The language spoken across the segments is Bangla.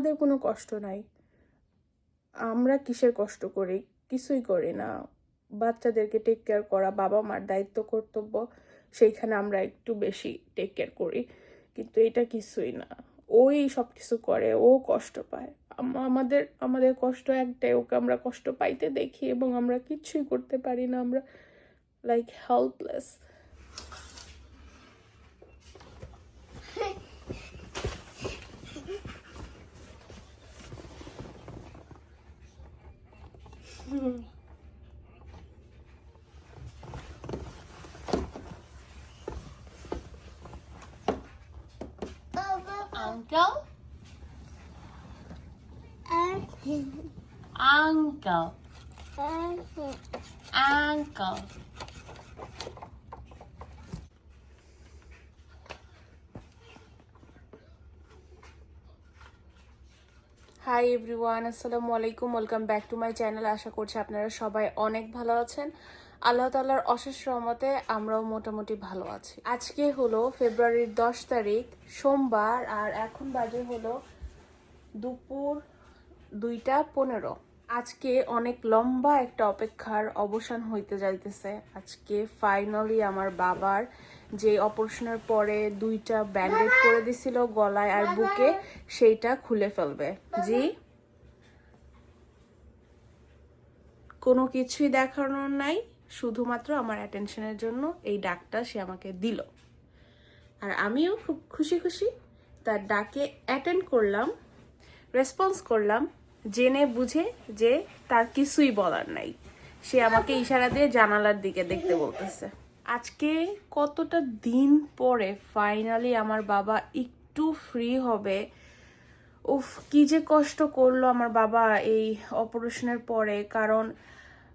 আমাদের কোনো কষ্ট নাই। আমরা কিসের কষ্ট করি? কিছুই করি না। বাচ্চাদেরকে টেক কেয়ার করা বাবা মার দায়িত্ব, কর্তব্য, সেইখানে আমরা একটু বেশি টেক কেয়ার করি। কিন্তু এটা কিছুই না। ওই সব কিছু করে, ও কষ্ট পায়। আমাদের আমাদের কষ্ট একটাই, ওকে আমরা কষ্ট পাইতে দেখি এবং আমরা কিচ্ছুই করতে পারি না। আমরা like helpless Uh, Uncle? Uncle. Uncle. Hi everyone আসসালামু আলাইকুম welcome back to my channel আশা করছি আপনারা সবাই অনেক ভালো আছেন। আল্লাহ তাল্লাহর অশেষ রহমতে আমরাও মোটামুটি ভালো আছি। আজকে হলো ফেব্রুয়ারির দশ তারিখ, সোমবার, আর এখন বাজে হলো দুপুর দুইটা পনেরো। আজকে অনেক লম্বা একটা অপেক্ষার অবসান হইতে যাইতেছে। আজকে ফাইনালি আমার বাবার যে অপারেশনের পরে দুইটা ব্যান্ডেড করে দিছিল গলায় আর বুকে, সেইটা খুলে ফেলবে। জি? কোনো কিছুই দেখানোর নাই, শুধুমাত্র আমার অ্যাটেনশনের জন্য এই ডাকটা সে আমাকে দিল। আর আমিও খুব খুশি খুশি তার ডাকে অ্যাটেন্ড করলাম রেসপন্স করলাম, জেনে বুঝে যে তার কিছুই বলার নাই। সে আমাকে ইশারা দিয়ে জানালার দিকে দেখতে বলতেছে। আজকে কতটা দিন পরে ফাইনালি আমার বাবা একটু ফ্রি হবে। উফ, কি যে কষ্ট করল আমার বাবা এই অপারেশনের পরে। কারণ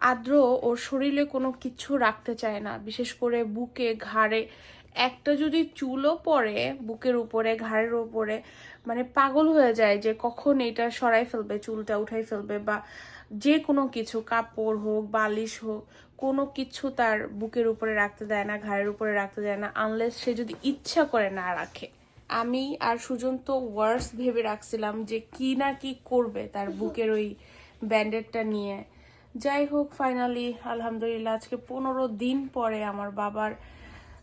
আদ্র ওর শরীরে কোনো কিছু রাখতে চায় না। বিশেষ করে বুকে, ঘাড়ে। একটা যদি চুলও পড়ে বুকের উপরে, ঘাড়ের উপরে মানে পাগল হয়ে যায় যে কখন এটা সরাই ফেলবে, চুলটা উঠাই ফেলবে বা যে কোনো কিছু, কাপড় হোক, বালিশ হোক কোনো কিছু তার বুকের উপরে রাখতে দেয় না ঘাড়ের উপরে রাখতে দেয় না আনলেস সে যদি ইচ্ছা করে না রাখে। আমি আর সুজন তো ওয়ার্স ভেবে রাখছিলাম যে কি না কি করবে তার বুকের ওই ব্যান্ডেডটা নিয়ে। যাই হোক ফাইনালি আলহামদুলিল্লাহ আজকে পনেরো দিন পরে আমার বাবার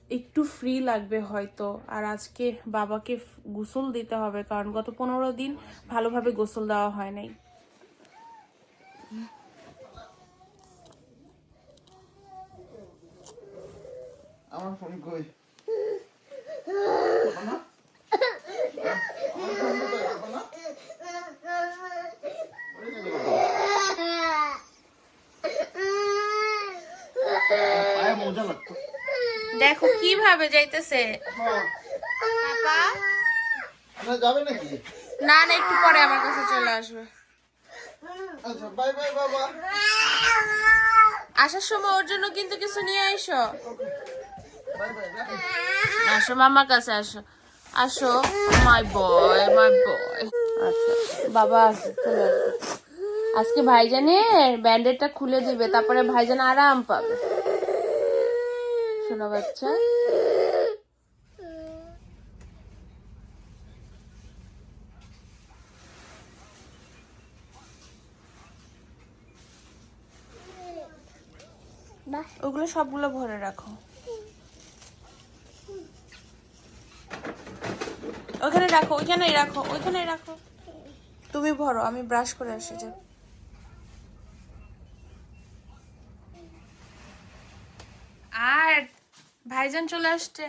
একটু ফ্রি লাগবে হয়তো আর আজকে বাবাকে গোসল দিতে হবে কারণ গত পনেরো দিন ভালোভাবে গোসল দেওয়া হয় নাই। আমার ফোন কই? দেখো কীভাবে যাইতেছে? না যাবে নাকি? না না একটু পরে আমার কাছে চলে আসবে। আচ্ছা বাই বাই বাবা। আসার সময় ওর জন্য কিন্তু কিছু নিয়ে আইসো। আসো, মামার কাছে আসো। আসো মাই বয় মাই বয় বাবা চলে আজকে ভাইজানের ব্যান্ডেডটা খুলে দিবে, তারপরে ভাইজান আরাম পাবে। শোনো বাচ্চা। ওগুলো সবগুলো ভরে রাখো। ওখানে রাখো ওইখানেই রাখো ওইখানেই রাখো। তুমি ভরো আমি ব্রাশ করে আসি যাও। আর ভাইজান চলে আসছে।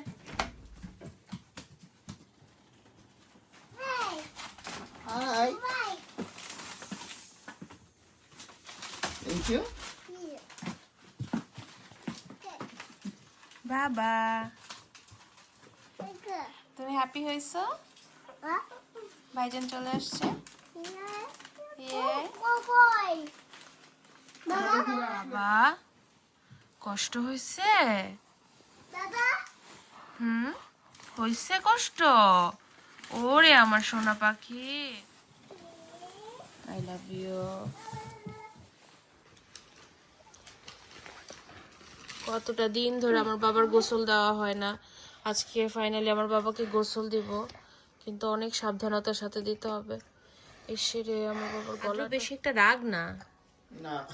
হাই থ্যাংক ইউ বাবা। তুমি হ্যাপি হয়েছো? ভাইজান চলে আসছে। বাবা, কষ্ট হয়েছে? হুম, হয়েছে কষ্ট? ওরে আমার সোনা পাখি। আই লাভ ইউ কতটা দিন ধরে আমার বাবার গোসল দেওয়া হয় না। আজকে ফাইনালি আমার বাবাকে গোসল দিব কিন্তু অনেক সাবধানতার সাথে দিতে হবে। এসে রে আমার বাবার গলা বেশি একটা রাগ না? না।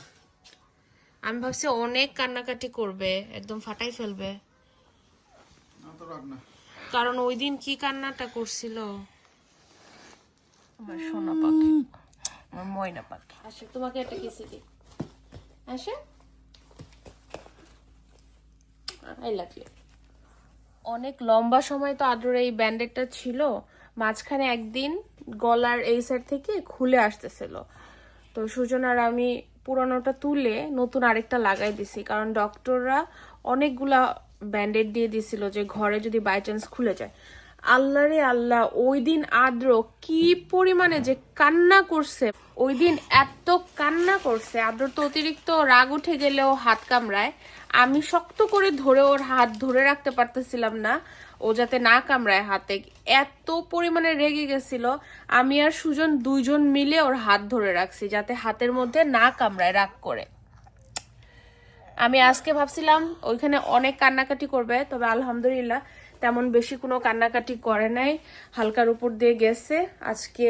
আমি ভাবছি অনেক কান্নাকাটি করবে একদম ফাটাই ফেলবে। না তো রাখ না। কারণ ওই দিন কি কান্নাটা করছিল? আমার সোনা পাখি। আমার ময়না পাখি। আসে তোমাকে একটা কিসে দিই। আসে। I love you. অনেক লম্বা সময় তো আদর এই ব্যান্ডেডটা ছিল, মাঝখানে একদিন গলার এই সাইড থেকে খুলে আসতেছিল। তো সুজন আর আমি পুরানোটা তুলে নতুন আরেকটা লাগাই দিছি, কারণ ডক্টররা অনেকগুলা ব্যান্ডেড দিয়ে দিছিল যে ঘরে যদি বাই চান্স খুলে যায়। আল্লাহ রে আল্লাহ ওই দিন আদ্র কি পরিমাণে যে কান্না করছে ওই দিন এত কান্না করছে। আদ্র তো অতিরিক্ত রাগ উঠে গেলেও হাত কামড়ায়। আমি শক্ত করে ধরে ওর হাত ধরে রাখতে পারতেছিলাম না, ও যাতে না কামড়ায় হাতে। এত পরিমাণে রেগে গেছিল। আমি আর সুজন দুইজন মিলে ওর হাত ধরে রাখছি, যাতে হাতের মধ্যে না কামড়ায়, রাগ করে। আমি আজকে ভাবছিলাম, ওইখানে অনেক কান্নাকাটি করবে, তবে আলহামদুলিল্লাহ তেমন বেশি কোনো কান্নাকাটি করে নাই। হালকার উপর দিয়ে গেছে। আজকে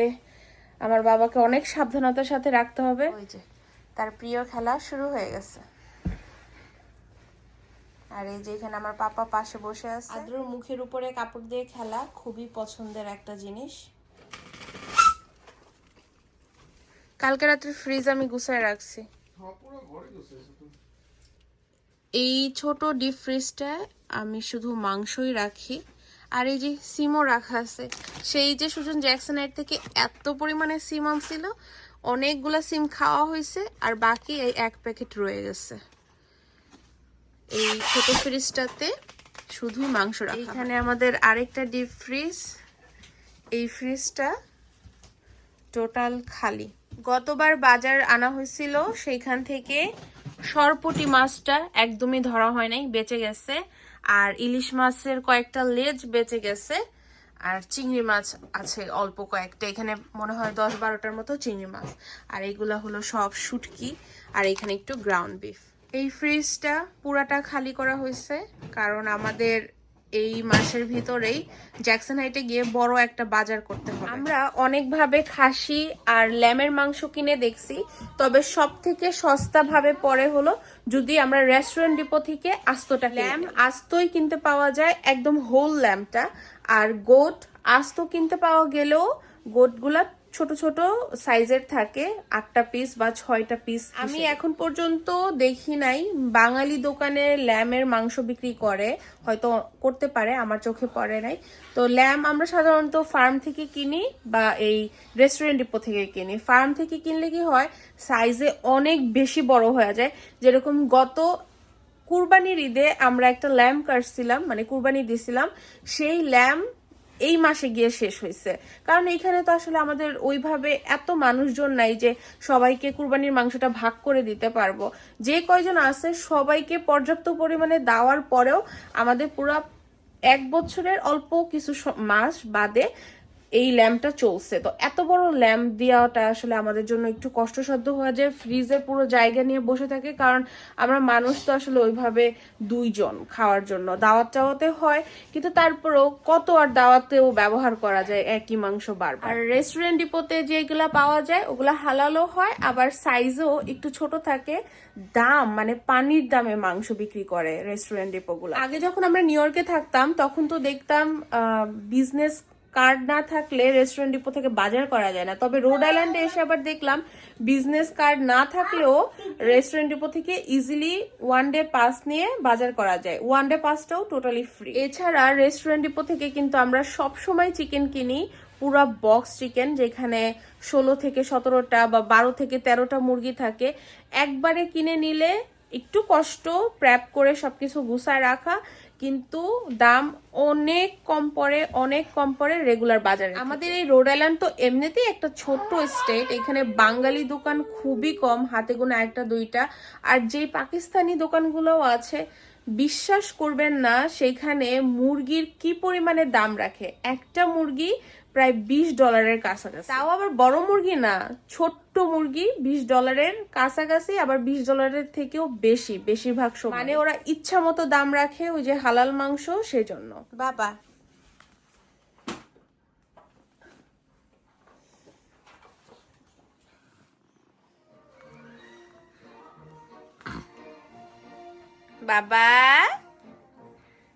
আমার বাবাকে অনেক সাবধানতার সাথে রাখতে হবে। ওই যে তার প্রিয় খেলা শুরু হয়ে গেছে। আর এই যে এখানে আমার পাপা পাশে বসে আছে। আদ্রর মুখের উপরে কাপড় দিয়ে খেলা খুবই পছন্দের একটা জিনিস। কালকে রাত্রে ফ্রিজ আমি গুছায় রাখছি। হ্যাঁ পুরো ঘরে এই ছোট ডিপ ফ্রিজটায় আমি শুধু মাংসই রাখি। আর এই যে সিমও রাখা আছে, সেই যে সুজন জ্যাকসনাইট থেকে এত পরিমাণে সিম আনছিল, অনেকগুলা সিম খাওয়া হয়েছে, আর বাকি এই এক প্যাকেট রয়ে গেছে। এই ছোট ফ্রিজটাতে শুধু মাংস রাখা এখানে আমাদের আরেকটা ডিপ ফ্রিজ এই ফ্রিজটা টোটাল খালি। গতবার বাজার আনা হয়েছিল সেইখান থেকে সরপুটি মাছটা একদমই ধরা হয় নাই, বেঁচে গেছে। আর ইলিশ মাছের কয়েকটা লেজ বেঁচে গেছে। আর চিংড়ি মাছ আছে অল্প কয়েকটা, এখানে মনে হয় দশ বারোটার মতো চিংড়ি মাছ। আর এইগুলা হলো সব শুটকি, আর এখানে একটু গ্রাউন্ড বিফ এই ফ্রিজটা পুরাটা খালি করা হয়েছে, কারণ আমাদের এই মাসের ভিতরেই জ্যাকসন হাইটে গিয়ে বড় একটা বাজার করতে হবে। আমরা অনেকভাবে খাসি আর ল্যামের মাংস কিনে দেখছি তবে সব থেকে সস্তা ভাবে পরে হলো যদি আমরা রেস্টুরেন্ট ডিপো থেকে আস্তটা ল্যাম আস্তই কিনতে পাওয়া যায় একদম হোল ল্যাম্পটা আর গোট আস্ত কিনতে পাওয়া গেলেও গোটগুলা ছোট ছোট সাইজের থাকে আটটা পিস বা ছয়টা পিস আমি এখন পর্যন্ত দেখি নাই। বাঙালি দোকানে ল্যামের মাংস বিক্রি করে হয়তো করতে পারে আমার চোখে পড়ে নাই। তো ল্যাম আমরা সাধারণত ফার্ম থেকে কিনি বা এই রেস্টুরেন্ট ডিপো থেকে কিনি। ফার্ম থেকে কিনলে কি হয় সাইজে অনেক বেশি বড় হয়ে যায়। যেরকম গত কুরবানির ঈদে আমরা একটা ল্যাম্প কাটছিলাম মানে কুরবানি দিছিলাম সেই ল্যাম্প এই মাসে গিয়ে শেষ হয়েছে। কারণ এইখানে তো আসলে আমাদের ওইভাবে এত মানুষজন নাই যে সবাইকে কুরবানির মাংসটা ভাগ করে দিতে পারব। যে কয়জন আছে সবাইকে পর্যাপ্ত পরিমাণে দেওয়ার পরেও আমাদের পুরো এক বছরের অল্প কিছু মাস বাদে এই ল্যাম্পটা চলছে। তো এত বড় ল্যাম্প দেওয়াটা আসলে আমাদের জন্য একটু কষ্টসাধ্য হয়ে যায়। ফ্রিজে পুরো জায়গা নিয়ে বসে থাকে কারণ আমরা মানুষ তো আসলে ওইভাবে দুইজন খাওয়ার জন্য। দাওয়াত চাওয়াতে হয় কিন্তু তারপরেও কত আর দাওয়াতেও ব্যবহার করা যায় একই মাংস বারবার। আর রেস্টুরেন্ট ডিপোতে যেগুলা পাওয়া যায় ওগুলা হালালও হয় আবার সাইজও একটু ছোট থাকে। দাম মানে পানির দামে মাংস বিক্রি করে রেস্টুরেন্ট ডিপোগুলো। আগে যখন আমরা নিউ ইয়র্কে থাকতাম তখন তো দেখতাম বিজনেস কার্ড না থাকলে রেস্টুরেন্ট ডিপো থেকে বাজার করা যায় না। তবে রোড আইল্যান্ডে এসে আবার দেখলাম বিজনেস কার্ড না থাকলেও রেস্টুরেন্ট ডিপো থেকে ইজিলি ওয়ান ডে পাস নিয়ে বাজার করা যায়। ওয়ান ডে পাসটাও টোটালি ফ্রি এছাড়া রেস্টুরেন্ট ডিপো থেকে কিন্তু আমরা সব সময় চিকেন কিনি, পুরা বক্স চিকেন যেখানে ষোলো থেকে সতেরোটা বা বারো থেকে তেরোটা মুরগি থাকে। একবারে কিনে নিলে একটু কষ্ট প্র্যাপ করে সবকিছু গুছায় রাখা। কিন্তু দাম অনেক কম পরে অনেক কম পরে রেগুলার বাজারে আমাদের এই রোড আইল্যান্ড তো এমনিতেই একটা ছোট্ট স্টেট এখানে বাঙালি দোকান খুবই কম, হাতে গোনা একটা, দুইটা। আর যেই পাকিস্তানি দোকানগুলোও আছে, বিশ্বাস করবেন না, সেখানে মুরগির কি পরিমাণে দাম রাখে? একটা মুরগি প্রায় বিশ ডলারের কাছাকাছি। তাও আবার বড় মুরগি না ছোট্ট মুরগি বিশ ডলারের কাছাকাছি আবার বিশ ডলারের থেকেও বেশি বেশিরভাগ সময়। মানে ওরা ইচ্ছা মতো দাম রাখে ওই যে হালাল মাংস সেজন্য। বাবা। বাবা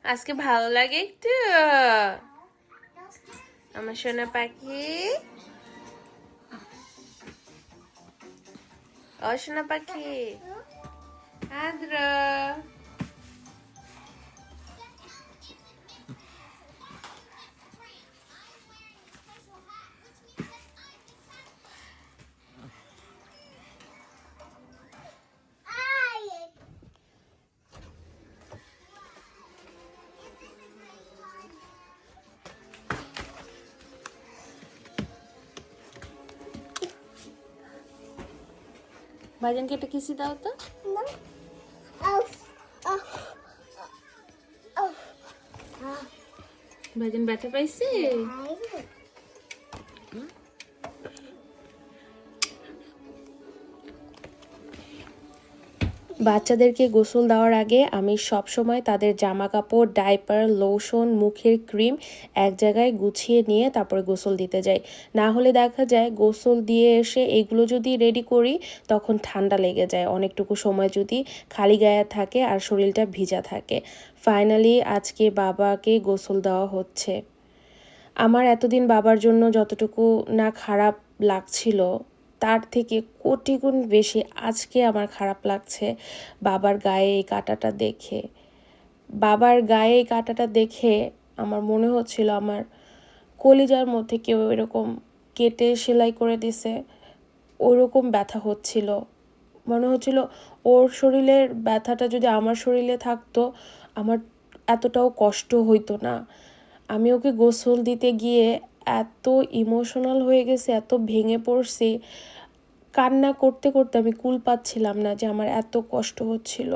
আজকে ভালো লাগে একটু। আমার সোনা পাখি। ও সোনা পাখি। আদ্র। ভাইজানকে একটা কিসি দাও তো। ভাইজান ব্যথা পাইছে? বাচ্চাদেরকে গোসল দেওয়ার আগে আমি সব সময় তাদের জামা কাপড় ডাইপার, লোশন, মুখের ক্রিম এক জায়গায় গুছিয়ে নিয়ে তারপরে গোসল দিতে যাই। না হলে দেখা যায় গোসল দিয়ে এসে এগুলো যদি রেডি করি, তখন ঠান্ডা লেগে যায়। অনেকটুকু সময় যদি খালি গায়ে থাকে আর শরীরটা ভিজা থাকে। ফাইনালি আজকে বাবাকে গোসল দেওয়া হচ্ছে। আমার এতদিন বাবার জন্য যতটুকু না খারাপ লাগছিল তার থেকে কোটি গুণ বেশি আজকে আমার খারাপ লাগছে বাবার গায়ে এই কাঁটাটা দেখে। বাবার গায়ে এই কাঁটাটা দেখে আমার মনে হচ্ছিল আমার কলিজার মধ্যে কেউ এরকম কেটে সেলাই করে দিছে, ওরকম ব্যথা হচ্ছিল। মনে হচ্ছিল ওর শরীরের ব্যথাটা যদি আমার শরীরে থাকতো, আমার এতটাও কষ্ট হইতো না। আমি ওকে গোসল দিতে গিয়ে এত ইমোশনাল হয়ে গেছে, এত ভেঙে পড়ছি। কান্না করতে করতে আমি কুল পাচ্ছিলাম না যে আমার এত কষ্ট হচ্ছিল।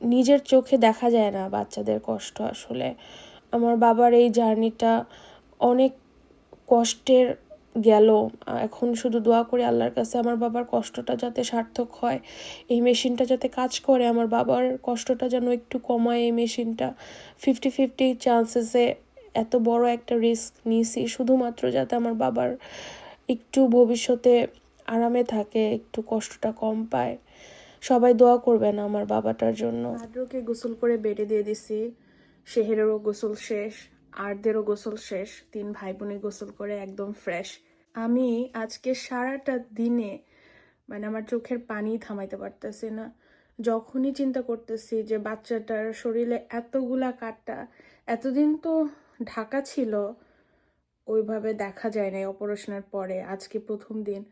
নিজের চোখে দেখা যায় না বাচ্চাদের কষ্ট আসলে। আমার বাবার এই জার্নিটা অনেক কষ্টের গেল। এখন শুধু দোয়া করি আল্লাহর কাছে আমার বাবার কষ্টটা যাতে সার্থক হয়, এই মেশিনটা যাতে কাজ করে, আমার বাবার কষ্টটা যেন একটু কমায় এই মেশিনটা। ফিফটি ফিফটি চান্সেসে এত বড় একটা রিস্ক নিয়েছি শুধুমাত্র যাতে আমার বাবার একটু ভবিষ্যতে আরামে থাকে, একটু কষ্টটা কম পায়। সবাই দোয়া করবেন আমার বাবাটার জন্য। আদ্রকে গোসল করে বেডে দিয়ে দিছি। শেহেরেরও গোসল শেষ, আরদেরও গোসল শেষ। তিন ভাই বোনে গোসল করে একদম ফ্রেশ আমি আজকে সারাটা দিনে মানে আমার চোখের পানি থামাইতে পারতেছি না। যখনই চিন্তা করতেছি যে বাচ্চাটার শরীরে এতগুলা কাটা, এতদিন তো ঢাকা ছিল, ওইভাবে দেখা যায় না অপারেশনের পরে। আজকে প্রথম দিন।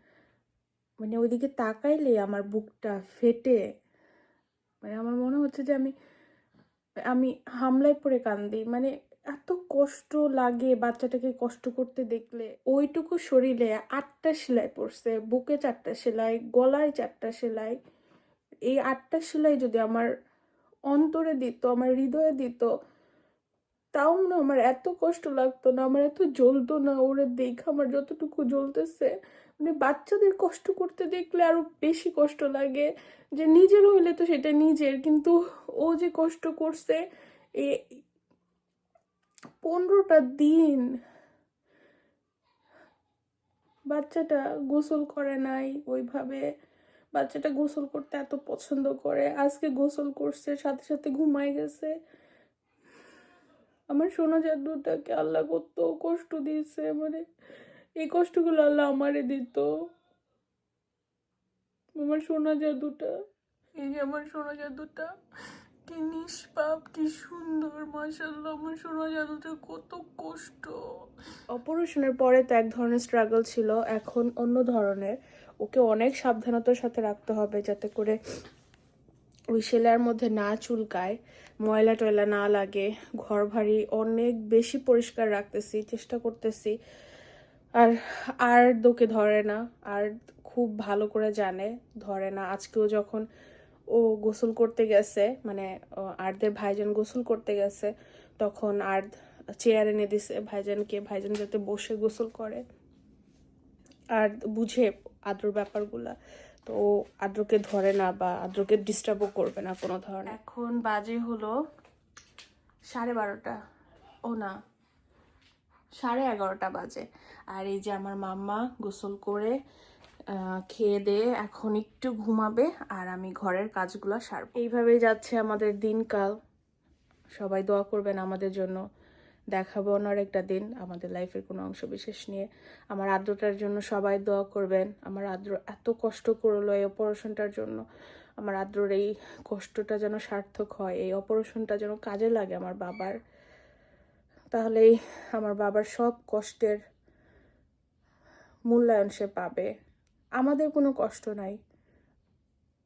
মানে ওইদিকে তাকাইলে আমার বুকটা ফেটে। মানে আমার মনে হচ্ছে যে আমি আমি হামলায় পড়ে কান্দি। মানে এত কষ্ট লাগে বাচ্চাটাকে কষ্ট করতে দেখলে। ওইটুকু শরীরে আটটা সেলাই পড়ছে, বুকে চারটা সেলাই, গলায় চারটা সেলাই। এই আটটা সেলাই যদি আমার অন্তরে দিত, আমার হৃদয়ে দিত তাও না আমার এত কষ্ট লাগতো না, আমার এত জ্বলতো না, ওরে দেখে আমার যতটুকু জ্বলতেছে। মানে বাচ্চাদের কষ্ট করতে দেখলে আরও বেশি কষ্ট লাগে, যে নিজের হইলে তো সেটা নিজের, কিন্তু ও যে কষ্ট করছে, এ পনেরোটা দিন বাচ্চাটা গোসল করে নাই ওইভাবে। বাচ্চাটা গোসল করতে এত পছন্দ করে, আজকে গোসল করছে, সাথে সাথে ঘুমাই গেছে। আমার সোনা জাদুটাকে আল্লাহ কত কষ্ট দিয়েছে মানে এই কষ্টগুলো আল্লাহ আমারে দিত। আমার সোনা জাদুটা, এই যে আমার সোনা জাদুটা, কি নিষ্পাপ, কি সুন্দর মাশাল্লাহ আমার সোনা জাদুটা কত কষ্ট। অপারেশনের পরে তো এক ধরনের স্ট্রাগল ছিল, এখন অন্য ধরনের। ওকে অনেক সাবধানতার সাথে রাখতে হবে যাতে করে ওই সেলাইয়ের মধ্যে না চুলকায়, ময়লা টয়লা না লাগে, ঘর ভারী অনেক বেশি পরিষ্কার রাখতেছি, চেষ্টা করতেছি। আর আর দোকে ধরে না, আর খুব ভালো করে জানে, ধরে না। আজকেও যখন ও গোসল করতে গেছে মানে ও আর্দের ভাইজান গোসল করতে গেছে, তখন আর্দ চেয়ার এনে দিছে ভাইজানকে, ভাইজান যাতে বসে গোসল করে। আর বুঝে আদর ব্যাপারগুলা। তো আদ্রকে ধরে না বা আদ্রকে ডিস্টার্বও করবে না কোনো ধরনের। এখন বাজে হলো সাড়ে বারোটা। ও না, সাড়ে এগারোটা বাজে। আর এই যে আমার মাম্মা গোসল করে খেয়ে দিয়ে এখন একটু ঘুমাবে আর আমি ঘরের কাজগুলো সারব। এইভাবেই যাচ্ছে আমাদের দিনকাল। সবাই দোয়া করবেন আমাদের জন্য। দেখাবো অন্য একটা দিন, আমাদের লাইফের কোনো অংশ বিশেষ নিয়ে। আমার আদ্রটার জন্য সবাই দোয়া করবেন। আমার আদ্র এত কষ্ট করল এই অপারেশনটার জন্য। আমার আদ্রর এই কষ্টটা যেন সার্থক হয়, এই অপারেশনটা যেন কাজে লাগে আমার বাবার। তাহলেই আমার বাবার সব কষ্টের মূল্যায়ন সে পাবে। আমাদের কোনো কষ্ট নাই।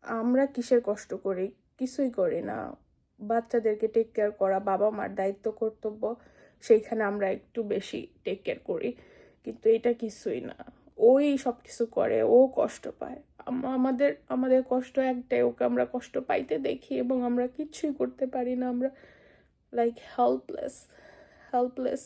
আমরা কিসের কষ্ট করি? কিছুই করি না। বাচ্চাদেরকে টেক কেয়ার করা বাবা মার দায়িত্ব, কর্তব্য সেইখানে আমরা একটু বেশি টেক কেয়ার করি। কিন্তু এটা কিছুই না। ওই সব কিছু করে, ও কষ্ট পায়। আমাদের আমাদের কষ্ট একটাই, ওকে আমরা কষ্ট পাইতে দেখি এবং আমরা কিচ্ছুই করতে পারি না। আমরা লাইক হেল্পলেস হেল্পলেস